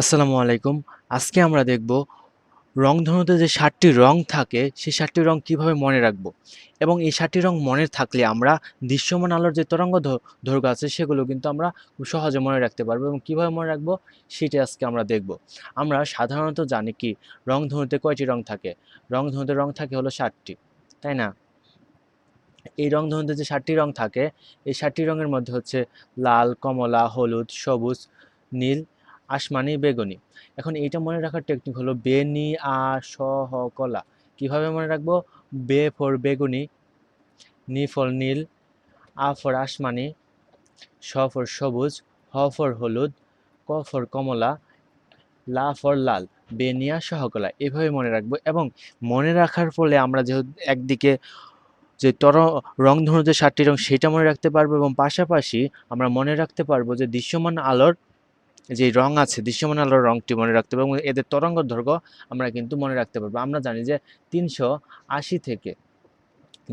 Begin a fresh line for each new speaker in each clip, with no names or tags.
আসসালামু আলাইকুম। আজকে আমরা দেখব রংধনুতে যে সাতটি রং থাকে, সেই সাতটি রং কীভাবে মনে রাখব? এবং এই সাতটি রং মনে থাকলে আমরা দৃশ্যমান আলোর যে তরঙ্গ দৈর্ঘ্য আছে, সেগুলো কিন্তু আমরা খুব সহজে মনে রাখতে পারব এবং কীভাবে মনে রাখব, সেটি আজকে আমরা দেখব। আমরা সাধারণত জানি কি, রংধনুতে কয়টি রং থাকে? রংধনুতে রং থাকে হলো ষাটটি তাই না? এই রংধনুতে যে সাতটি রং থাকে, এই সাতটি রঙের মধ্যে হচ্ছে লাল, কমলা, হলুদ, সবুজ, নীল আসমানি বেগুনি। এখন এইটা মনে রাখার টেকনিক হলো বেনি, আ, স, হ কলা কীভাবে মনে রাখব? বে ফর বেগুনি, নি ফর নীল, আ ফর আসমানি, স ফর সবুজ, হ ফর হলুদ, ক ফর কমলা, লা ফর লাল। বেনিয়া সহকলা এভাবে মনে রাখব এবং মনে রাখার ফলে আমরা যেহেতু একদিকে যে তর রংধনু যে সাতটি রং সেটা মনে রাখতে পারব এবং পাশাপাশি আমরা মনে রাখতে পারব যে দৃশ্যমান আলোর যে রং আছে, দৃশ্যমান আলোর রংটি মনে রাখতে পারব এবং এদের তরঙ্গ দৈর্ঘ্য আমরা কিন্তু মনে রাখতে পারব। আমরা জানি যে তিনশো আশি থেকে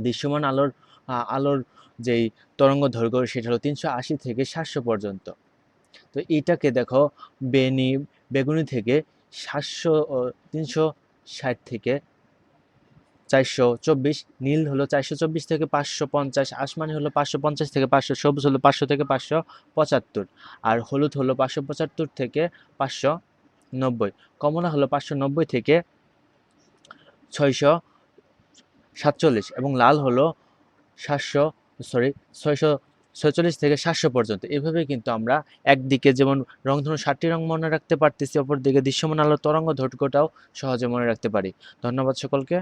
দৃশ্যমান আলোর আলোর যেই তরঙ্গ দৈর্ঘ্য সেটা হলো তিনশো আশি থেকে সাতশো পর্যন্ত। তো এটাকে দেখো বেনি, বেগুনি থেকে সাতশো তিনশো ষাট থেকে চারশো চব্বিশ, নীল হলো চারশো চব্বিশ থেকে পাঁচশো পঞ্চাশ, আসমানি হলো পাঁচশো পঞ্চাশ থেকে পাঁচশো, সবুজ হলো পাঁচশো থেকে পাঁচশো পঁচাত্তর আর হলুদ হলো পাঁচশো পঁচাত্তর থেকে পাঁচশো নব্বই, কমলা হলো পাঁচশো নব্বই থেকে ছয়শো সাতচল্লিশ এবং লাল হলো সাতশো সরি ছয়শো ছয়চল্লিশ থেকে সাতশো পর্যন্ত। এভাবে কিন্তু আমরা একদিকে যেমন রংধনু ষাটটি রং মনে রাখতে পারতেছি, অপরদিকে দৃশ্যমান আলোর তরঙ্গ দৈর্ঘ্যটাও সহজে মনে রাখতে পারি। ধন্যবাদ সকলকে।